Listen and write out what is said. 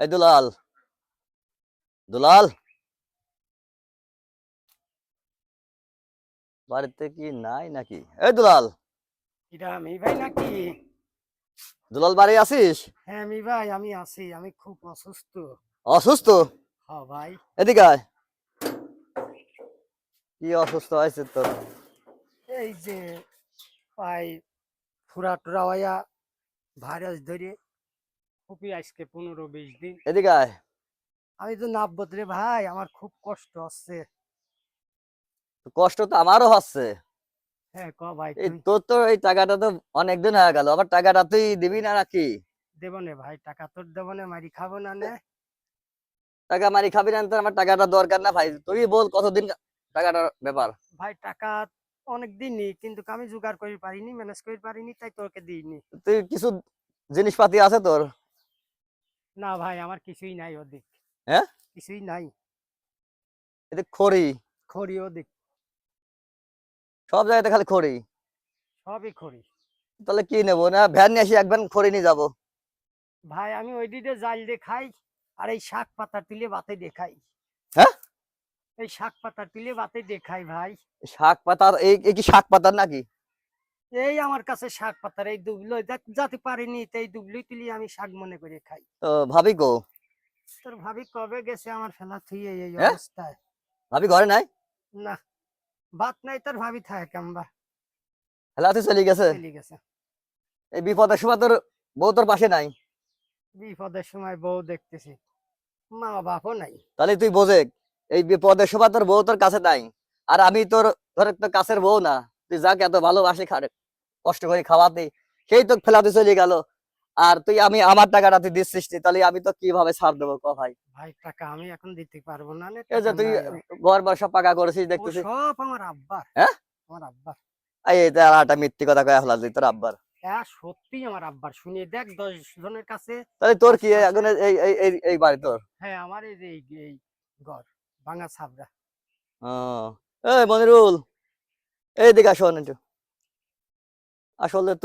এই দুলাল। দুলাল? বাড়িতে কি নাই নাকি? এই দুলাল। আমি ভাই নাকি? দুলাল বাড়ি আছিস? হ্যাঁ আমি ভাই আমি আছি আমি খুব অসুস্থ। অসুস্থ? হ ভাই। এদিকে আয়। কি অসুস্থ হয়েছে তোর? এই যে পাই ফুরা টুরা ভাইরাস ধরে খুবই আজকে পনেরো বিশ দিন। এদিকে আয়। আমি তো নাব্বত রে ভাই আমার খুব কষ্ট হচ্ছে। কষ্ট তো আমারও হচ্ছে। হ্যাঁ ক ভাই তোর তো এই টাকাটা তো অনেকদিন হয়ে গেল আবার টাকাটা তুই দিবি না নাকি? দেব নে ভাই টাকা তোর দেব নে মারি খাব না নে। টাকা মারি খাবি না তো আমার টাকাটা দরকার না ভাই তুই বল কতদিন টাকাটার ব্যাপার? ভাই টাকা অনেক দিনই কিন্তু আমি জোগাড় করে পারিনি ম্যানেজ করে পারিনি তাই তোকে দিইনি। তুই কিছু জিনিসপাতি আছে তোর? না ভাই আমার কিছুই নাই ওদিক। হ্যাঁ? কিছুই নাই। এদিক খড়ি? খড়ি ওদিক। সব জায়গাতে খালি খড়ি? সবই খড়ি। তাহলে কি নেব? না ভ্যান নিয়ে আসি একবার খড়ি নিয়ে যাব। ভাই আমি ওই দিকে জাল দিয়ে খাই আর এই শাক পাতা তুলে বাতে দিয়ে খাই। হ্যাঁ? এই শাক পাতা তুলে বাতে দিয়ে খাই ভাই। শাক পাতার এই এই কি শাক পাতার নাকি? এই আমার কাছে শাক পাতার এই দুবলো যাতে পারিনি এই দুবলোই তুলি আমি শাক মনে করে খাই। তো ভাবি গো তোর ভাবি কবে গেছে আমার ফেলা? থুয়ে এই হ্যাঁ? অবস্থায়। ভাবি ঘরে নাই? না। বাত নাই তোর ভাবি থাকে কেমবা হেলাতে চলে গেছে। চলে গেছে। এই বিপদের সময় তোর বউ তোর পাশে নাই? বিপদের সময় বউ দেখতেছি। মা বাপও নাই। তাহলে তুই বোঝে এই বিপদের সময় তোর বউ তোর কাছে নাই? আর আমি তোর ধর তোর কাছের বউ না। তুই যাকে এত ভালোবাসি খারে কষ্ট করে খাওয়াতে সেই তো ফেলাতে চলে গেল। আর তুই আমি আমার টাকাটা তুই দিচ্ছিস তাহলে আমি তো কীভাবে ছাড় দেবো ক ভাই? ভাই টাকা আমি এখন দিতে পারব না এই যে তুই ঘর পাকা করেছিস দেখতেছিস সব আমার আব্বার। হ্যাঁ? আমার আব্বার। এই এটা আর মিথ্যে কথা কয়ে ফেলা তোর আব্বার। হ্যাঁ সত্যি আমার আব্বার। শুনিয়ে দেখ দশ জনের কাছে তাহলে তোর কি এখন এই এই এই এই বাড়ি তোর? হ্যাঁ আমার এই এই- এই ঘর ভাঙা ছাবড়া। ও এই মনিরুল। এই আসো একটু আসলে